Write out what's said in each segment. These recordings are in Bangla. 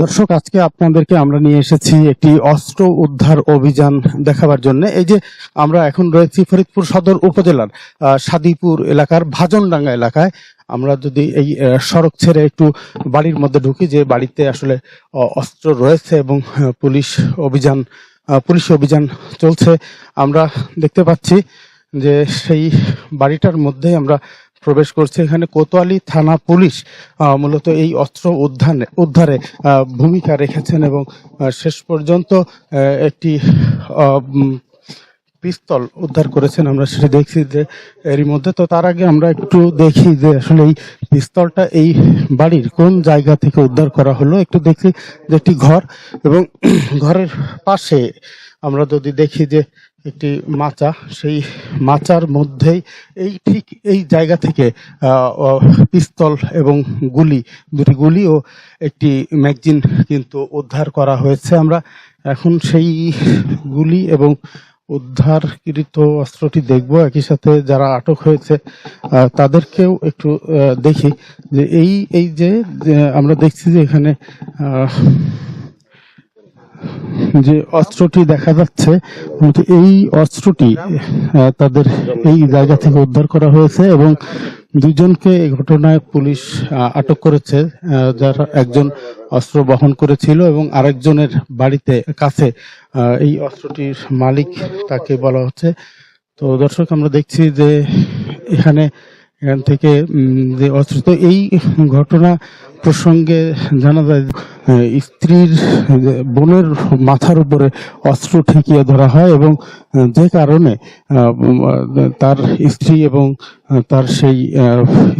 দর্শক, আজকে আপনাদেরকে আমরা নিয়ে এসেছি একটি অস্ত্র উদ্ধার অভিযান দেখাবার জন্য। এই যে আমরা এখন রয়েছি ফরিদপুর সদর উপজেলার সাদিপুর এলাকার ভাজনডাঙ্গা এলাকায়। আমরা যদি এই সড়ক ছেড়ে একটু বাড়ির মধ্যে ঢুকি যে বাড়িতে আসলে অস্ত্র রয়েছে এবং পুলিশ অভিযান পুলিশ অভিযান চলছে, আমরা দেখতে পাচ্ছি যে সেই বাড়িটার মধ্যে আমরা প্রবেশ করছে। এখানে কোতোয়ালি থানা পুলিশ মূলত এই অস্ত্র উদ্ধারে উদ্ধারে ভূমিকা রেখেছেন এবং শেষ পর্যন্ত একটি পিস্তল উদ্ধার করেছেন। আমরা সেটা দেখছি যে এরই মধ্যে। তো তার আগে আমরা একটু দেখি যে আসলে এই পিস্তলটা এই বাড়ির কোন জায়গা থেকে উদ্ধার করা হলো। একটু দেখি যে একটি ঘর এবং ঘরের পাশে আমরা যদি দেখি যে একটি মাচা, সেই মাচার মধ্যেই এই ঠিক এই জায়গা থেকে পিস্তল এবং গুলি, দুটি গুলি ও একটি ম্যাগজিন কিন্তু উদ্ধার করা হয়েছে আমরা। এখন সেই গুলি এবং উদ্ধারকৃত অস্ত্রটি দেখব। একই সাথে যারা আটক হয়েছে তাদেরকেও একটু দেখি যে এই এই যে আমরা দেখছি যে এখানে যে অস্ত্রটি দেখা যাচ্ছে এই অস্ত্রটি তাদের এই জায়গা থেকে উদ্ধার করা হয়েছে এবং দুজনকে এই ঘটনায় পুলিশ আটক করেছে যারা একজন অস্ত্র বহন করেছিল এবং আরেকজনের বাড়িতে, কাছে এই অস্ত্রটির মালিক তাকে বলা হচ্ছে। তো দর্শক, আমরা দেখছি যে এখানে এখান থেকে যে অস্ত্র। তো এই ঘটনা প্রসঙ্গে জানা যায় স্ত্রীর, বোনের মাথার উপরে অস্ত্র ঠেকিয়ে ধরা হয় এবং যে কারণে তার স্ত্রী এবং তার সেই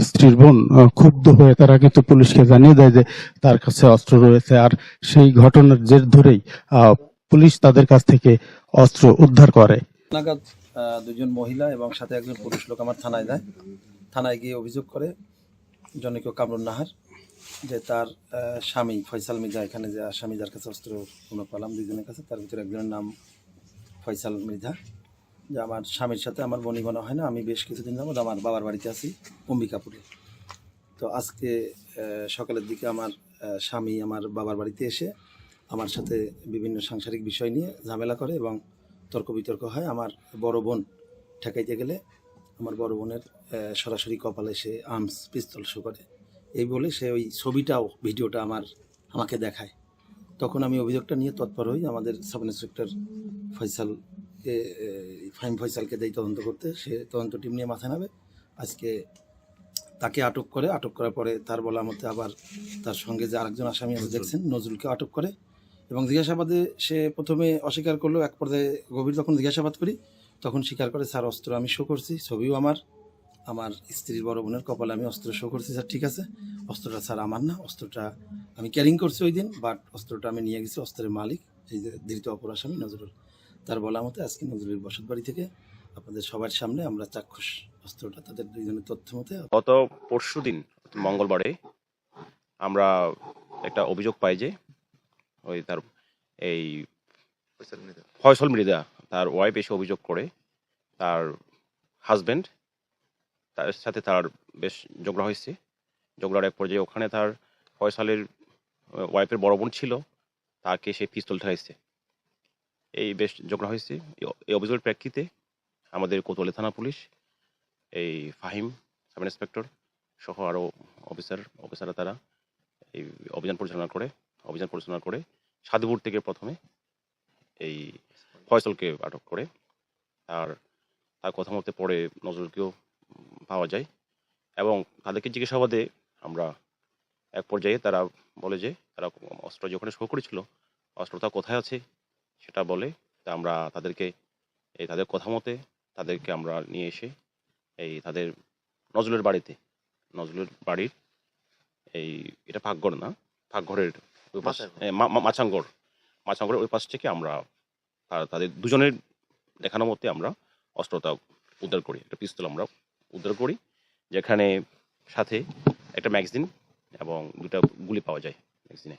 স্ত্রীর বোন ক্ষুব্ধ হয়ে তারা কিন্তু পুলিশকে জানিয়ে দেয় যে তার কাছে অস্ত্র রয়েছে। আর সেই ঘটনার জের ধরেই পুলিশ তাদের কাছ থেকে অস্ত্র উদ্ধার করে। নাগাদ দুজন মহিলা এবং সাথে একজন পুরুষ লোক আমার থানায় যায়। থানায় গিয়ে অভিযোগ করে জনৈক কামরুন নাহার যে তার স্বামী ফয়সাল মির্জা, এখানে যে আসামি যার কাছে অস্ত্র কোনো পেলাম দুজনের কাছে, তার ভিতরে একজনের নাম ফয়সাল মৃধা যে আমার স্বামীর সাথে আমার বনিবনা হয় না, আমি বেশ কিছুদিন যাবত আমার বাবার বাড়িতে আছি, অম্বিকাপুরে। তো আজকে সকালের দিকে আমার স্বামী আমার বাবার বাড়িতে এসে আমার সাথে বিভিন্ন সাংসারিক বিষয় নিয়ে ঝামেলা করে এবং তর্ক বিতর্ক হয়। আমার বড় বোন ঠেকাইতে গেলে আমার বড় বোনের সরাসরি কপালে সে আর্মস পিস্তল শো করে। এই বলে সে ওই ছবিটাও, ভিডিওটা আমার, আমাকে দেখায়। তখন আমি অভিযোগটা নিয়ে তৎপর হই আমাদের সাব ইন্সপেক্টর ফয়সাল ফাইম ফয়সালকে দেয় তদন্ত করতে। সে তদন্ত টিম নিয়ে মাথায় নামে আজকে তাকে আটক করে, আটক করার পরে তার বলা মতে আবার তার সঙ্গে যে আরেকজন আসামি আছে, দেখছেন? নজরুলকে আটক করে। এবং জিজ্ঞাসাবাদে সে প্রথমে অস্বীকার করল এক পর্যায়ে গভীর যখন জিজ্ঞাসাবাদ করি তখন স্বীকার করে স্যার অস্ত্র আমি শো করছি ছবিও আমার। আমার স্ত্রীর বড় বোনের কপালে আমি অস্ত্র শো করছি স্যার ঠিক আছে। অস্ত্রটা স্যার আমার না। অস্ত্রটা আমি ক্যারিং করছি ওই দিন বাট অস্ত্রটা আমি নিয়ে গেছি অস্ত্রের মালিক এই যে ধৃত অপর আসামি নজরুল। তার বলা মতে আজকে নজরুলের বসত বাড়ি থেকে আপনাদের সবার সামনে আমরা চাক্ষুষ অস্ত্রটা তাদের দুইজনের তথ্য মতে গত পরশু দিন মঙ্গলবারে আমরা একটা অভিযোগ পাই যে ওই তার এই ফয়সল মৃদা তার ওয়াইফ এসে অভিযোগ করে, তার হাজবেন্ড তার সাথে তার বেশ ঝগড়া হয়েছে। ঝগড়ার এক পর্যায়ে ওখানে তার ফয়সালের ওয়াইফের বড় বোন ছিল, তাকে সে পিস্তল ঠেকাইছে এই বেশ ঝগড়া হয়েছে। এই- অভিযোগের প্রেক্ষিতে আমাদের কোতোয়ালি থানা পুলিশ, এই ফাহিম, সাব ইন্সপেক্টর সহ আরও অফিসার, অফিসাররা তারা এই অভিযান পরিচালনা করে, অভিযান পরিচালনা করে সাধুপুর থেকে প্রথমে এই ফয়সলকে আটক করে। আর তার কথা মতে পরে নজরুলকেও পাওয়া যায় এবং তাদেরকে জিজ্ঞাসাবাদে আমরা এক পর্যায়ে তারা বলে যে তারা অস্ত্র যেখানে শো করেছিল অস্ত্রটা কোথায় আছে সেটা বলে তা আমরা তাদেরকে এই তাদের কথা মতে তাদেরকে আমরা নিয়ে এসে এই তাদের নজরুলের বাড়িতে নজরুলের বাড়ির এই এটা পাকঘর না পাকঘরের ওই পাশ এ, মা- মা- মাচাঙ্গর মাচাঙ্গরের ওই পাশ থেকে আমরা তাদের দুজনের দেখানো মতে আমরা অস্ত্রতা উদ্ধার করি, একটা পিস্তল আমরা উদ্ধার করি, যেখানে সাথে একটা ম্যাগজিন এবং দুটা গুলি পাওয়া যায় ম্যাগজিনে।